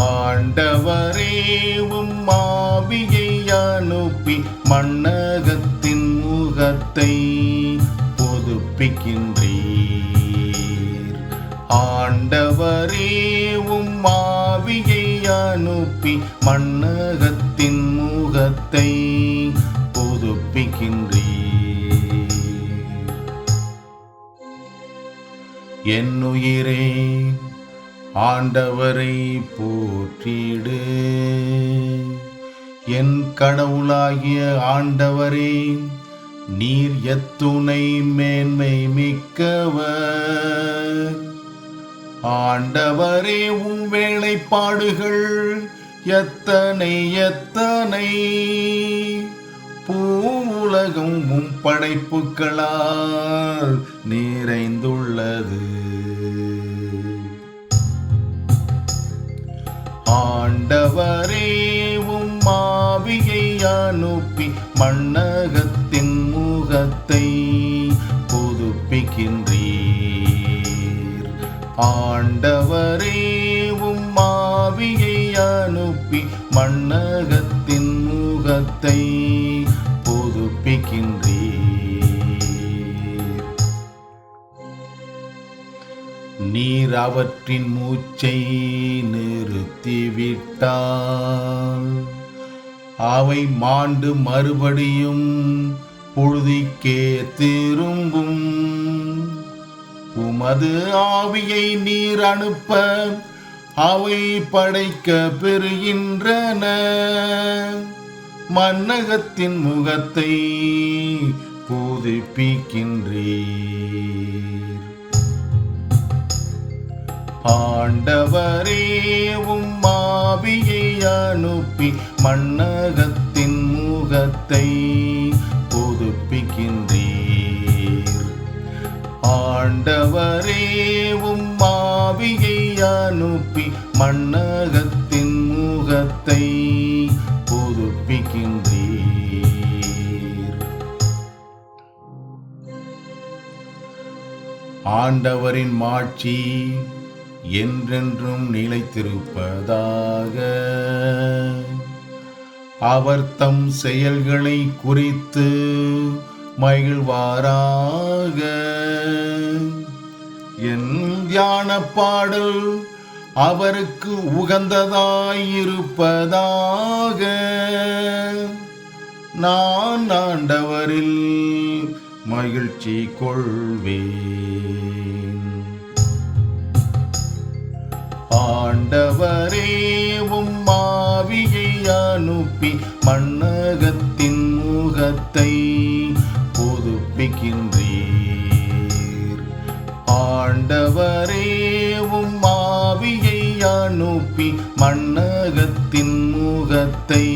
ஆண்டவரேவும் மாவியை அனுப்பி மன்னகத்தின் முகத்தை புதுப்பிக்கின்றீர். ஆண்டவரேவும் மாவியை அனுப்பி மன்னகத்தின் முகத்தை புதுப்பிக்கின்றீர். என்னுயிரே ஆண்டவரை போற்றிடு. என் கடவுளாகிய ஆண்டவரே நீர் எத்துணை மேன்மை மிக்கவர். ஆண்டவரே உம் வேலைப்பாடுகள் எத்தனை எத்தனை. பூவுலகம் உம் படைப்புகளால் நிறைந்துள்ளது. அனுப்பி மண்ணகத்தின் முகத்தை புதுப்பிக்கின்றீர். ஆண்டவரே உம் அனுப்பி மண்ணகத்தின் முகத்தை புதுப்பிக்கின்றீர். நீர் அவற்றின் மூச்சை நிறுத்திவிட்டால் அவை மாண்டு மறுபடியும் புழுதிக்கே திரும்பும். உமது ஆவியை நீர் அனுப்ப அவை படைக்க பெறுகின்றன. மன்னகத்தின் முகத்தை புதுப்பிக்கின்றீர். ஆண்டவரே உம்மா அனுப்பி மன்னகத்தின் முகத்தை புதுப்பிக்கின்றீர். ஆண்டவரே உம் மாவியை அனுப்பி மன்னகத்தின் முகத்தை புதுப்பிக்கின்றீர். ஆண்டவரின் மாட்சி என்றென்றும் நிலைத்திருப்பதாக. அவர் தம் செயல்களை குறித்து மகிழ்வாராக. என் தியான பாடல் அவருக்கு உகந்ததாயிருப்பதாக. நான் ஆண்டவரில் மகிழ்ச்சி கொள்வேன். ஆண்டவரே உம் மாவியை அனுப்பி மண்ணகத்தின் முகத்தை புதுப்பிக்கின்றீர். ஆண்டவரே உம் மாவியை அனுப்பி மண்ணகத்தின் முகத்தை